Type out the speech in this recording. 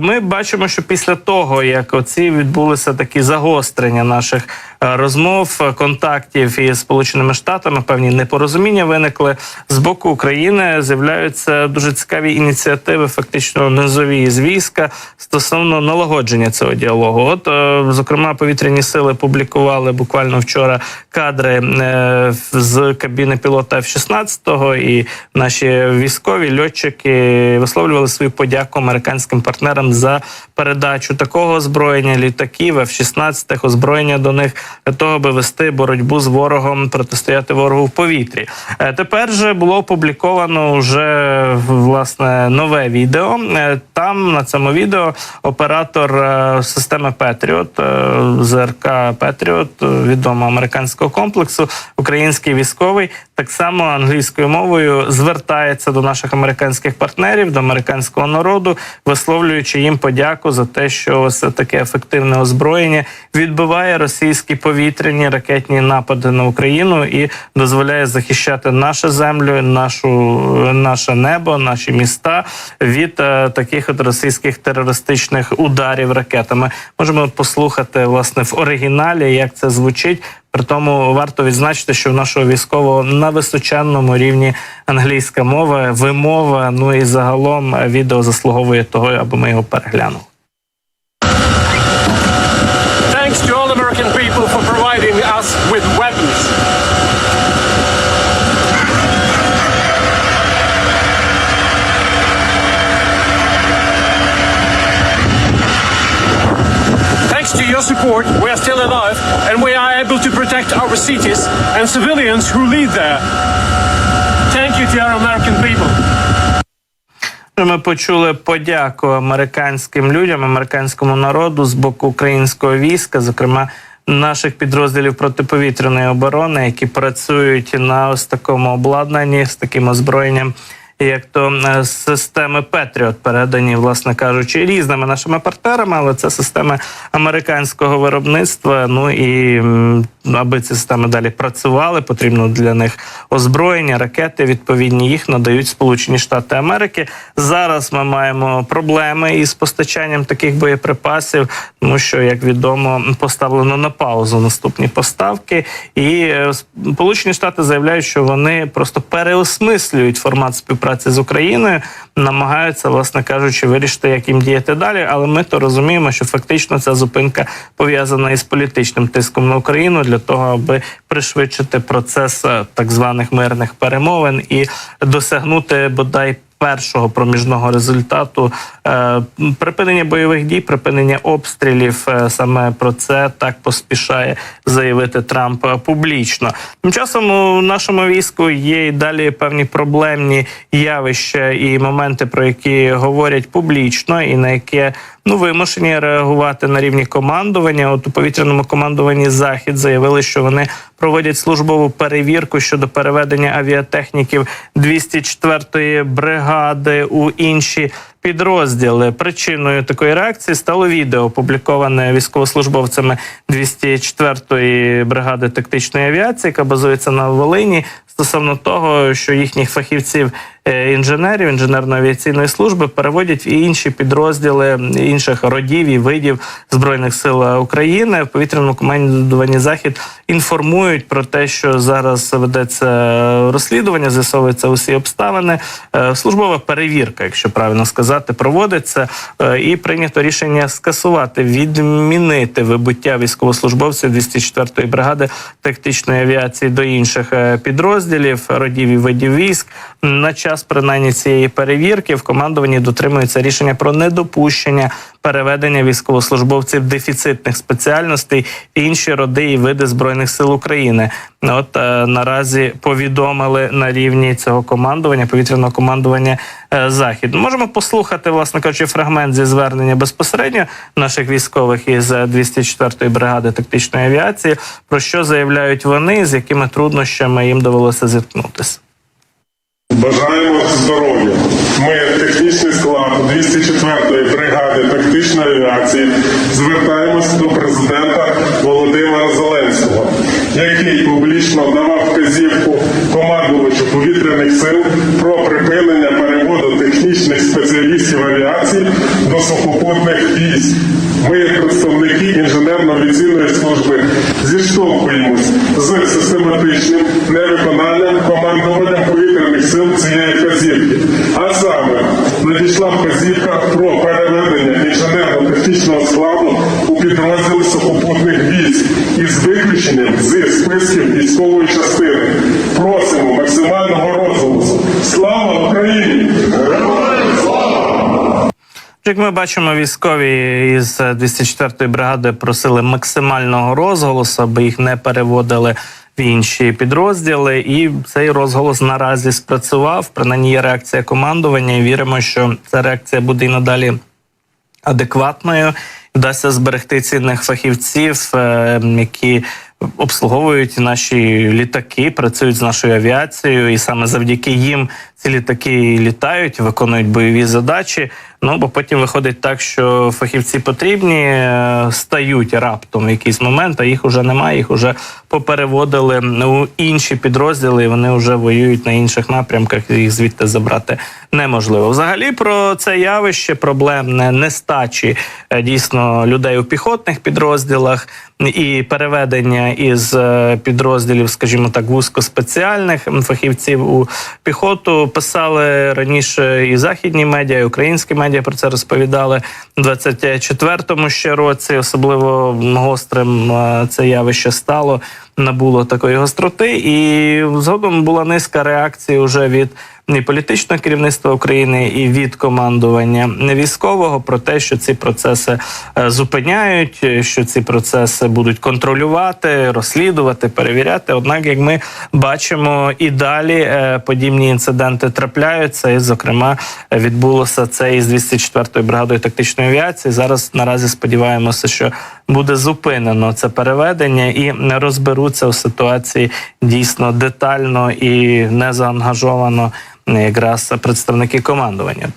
Ми бачимо, що після того, як оці відбулися такі загострення наших розмов, контактів із Сполученими Штатами, певні непорозуміння виникли з боку України. З'являються дуже цікаві ініціативи, фактично низові з війська стосовно налагодження цього діалогу. От, е, зокрема, повітряні сили публікували буквально вчора кадри е, з кабіни пілота F-16, і наші військові льотчики висловлювали свою подяку американським партнерам за передачу такого озброєння, літаків, F-16, озброєння до них для того, аби вести боротьбу з ворогом, протистояти ворогу в повітрі. Е, Тепер же було опубліковано вже власне нове відео. Е, Там на цьому відео оператор е, системи Петріот ЗРК Петріот, відомого американського комплексу, український військовий, так само англійською мовою звертається до наших американських партнерів, до американського народу, висловлюючи їм подяку за те, що ось таке ефективне озброєння відбиває російські повітряні ракетні напади на Україну і дозволяє захищати нашу землю, нашу наше небо, наші міста від е, таких от російських терористичних ударів ракетами. Можемо послухати власне в оригіналі, як це звучить. При тому варто відзначити, що в нашого військового на височенному рівні англійська мова, вимова. Ну і загалом е, відео заслуговує того, аби ми його переглянули. Support, we are still alive and we are able to protect our cities and civilians who live there. Thank you to our American people. Ми почули подяку американським людям, американському народу з боку українського війська, зокрема наших підрозділів протиповітряної оборони, які працюють на ось такому обладнанні з таким озброєнням. Як то е, системи Петріот передані, власне кажучи, різними нашими партнерами, але це системи американського виробництва. Ну і аби ці системи далі працювали, потрібно для них озброєння, ракети. Відповідні їх надають Сполучені Штати Америки. Зараз ми маємо проблеми із постачанням таких боєприпасів, тому що, як відомо, поставлено на паузу наступні поставки, і е, Сполучені Штати заявляють, що вони просто переосмислюють формат співпраці з Україною, намагаються, власне кажучи, вирішити, як їм діяти далі. Але ми то розуміємо, що фактично ця зупинка пов'язана із політичним тиском на Україну для того, аби пришвидшити процес е, так званих мирних перемовин і досягнути бодай. Першого проміжного результату е, припинення бойових дій, припинення обстрілів. Е, саме про це так поспішає заявити Трамп публічно. Тим часом у нашому війську є і далі певні проблемні явища і моменти, про які говорять публічно, і на які ну вимушені реагувати на рівні командування. От у повітряному командуванні захід заявили, що вони проводять службову перевірку щодо переведення авіатехніків 204-ї бригади у інші. Підрозділи причиною такої реакції стало відео, опубліковане військовослужбовцями 204-ї бригади тактичної авіації, яка базується на Волині, стосовно того, що їхніх фахівців інженерів інженерно-авіаційної служби переводять в інші підрозділи інших родів і видів збройних сил України. В повітряному командуванні захід інформують про те, що зараз ведеться розслідування, з'ясовуються усі обставини. Е, Службова перевірка, якщо правильно сказати, проводиться е, і прийнято рішення скасувати, відмінити вибуття військовослужбовців 204-ї бригади тактичної авіації до інших е, підрозділів, родів і видів військ. На час принаймні цієї перевірки в командуванні дотримується рішення про недопущення переведення військовослужбовців дефіцитних спеціальностей в інші роди і види збройних сил України. От е, наразі повідомили на рівні цього командування, повітряного командування е, захід. Можемо послухати, власне кажучи, фрагмент зі звернення безпосередньо наших військових із е, 204-ї бригади тактичної авіації, про що заявляють вони, з якими труднощами їм довелося зіткнутися. Бажаємо здоров'я. Ми, технічний склад 204-ї бригади тактичної авіації, звертаємося до президента Володимира Зеленського, який публічно давав вказівку командувачу повітряних сил про припинення переводу технічних спеціалістів авіації до сухопутних сухопутних військ. Ми, як представники інженерно-авіаційної служби, зіштовхуємось з систематичним невиконанням командуванням повітряних сил цієї вказівки. А саме надійшла вказівка про переведення інженерно-технічного складу у підрозділи сухопутних військ із виключенням зі списків військової частини. Просимо максимального розголосу. Слава Україні! Як ми бачимо, військові із 204-ї бригади просили максимального розголосу, аби їх не переводили інші підрозділи. І цей розголос наразі спрацював. Принаймні є реакція командування. І віримо, що ця реакція буде і надалі адекватною. Вдасться зберегти цінних фахівців, е, які обслуговують наші літаки, працюють з нашою авіацією, і саме завдяки їм ці літаки літають, виконують бойові задачі. Ну бо потім виходить так, що фахівці потрібні е, стають раптом в якийсь момент, а їх уже немає. Їх вже попереводили у інші підрозділи. і Вони вже воюють на інших напрямках. Їх звідти забрати неможливо. Взагалі про це явище проблемне нестачі е, дійсно людей у піхотних підрозділах і переведення із е, підрозділів, скажімо так, вузькоспеціальних фахівців у піхоту писали раніше і західні медіа, і українські медіа про це розповідали у 24-му ще році. Особливо гострим е, це явище стало, набуло такої гостроти, і згодом була низка реакцій уже від і політичного керівництва України і від командування військового про те, що ці процеси е, зупиняють, що ці процеси будуть контролювати, розслідувати, перевіряти. Однак, як ми бачимо, і далі е, подібні інциденти трапляються, і зокрема відбулося це із 204-ї бригадою тактичної авіації. Зараз наразі сподіваємося, що буде зупинено це переведення і розберуться у ситуації дійсно детально і не заангажовано якраз представники командування.